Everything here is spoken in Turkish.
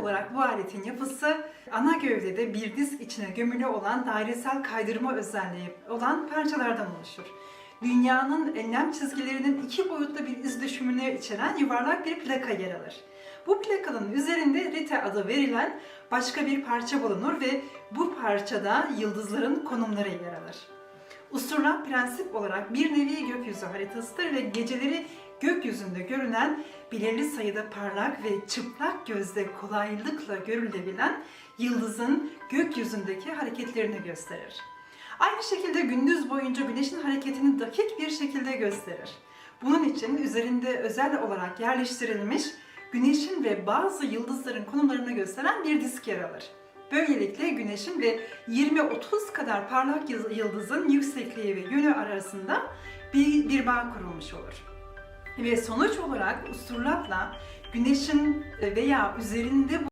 olarak bu aletin yapısı ana gövdede bir disk içine gömülü olan dairesel kaydırma özelliği olan parçalardan oluşur. Dünyanın enlem çizgilerinin iki boyutlu bir iz düşümünü içeren yuvarlak bir plaka yer alır. Bu plakanın üzerinde Rite adı verilen başka bir parça bulunur ve bu parçada yıldızların konumları yer alır. Usturlap prensip olarak bir nevi gökyüzü haritasıdır ve geceleri gökyüzünde görünen belirli sayıda parlak ve çıplak gözle kolaylıkla görülebilen yıldızın gökyüzündeki hareketlerini gösterir. Aynı şekilde gündüz boyunca güneşin hareketini dakik bir şekilde gösterir. Bunun için üzerinde özel olarak yerleştirilmiş güneşin ve bazı yıldızların konumlarını gösteren bir disk yer alır. Böylelikle güneşin ve 20-30 kadar parlak yıldız- yıldızın yüksekliği ve yönü arasında bir, bir bağ kurulmuş olur. Ve sonuç olarak usturlapla güneşin veya üzerinde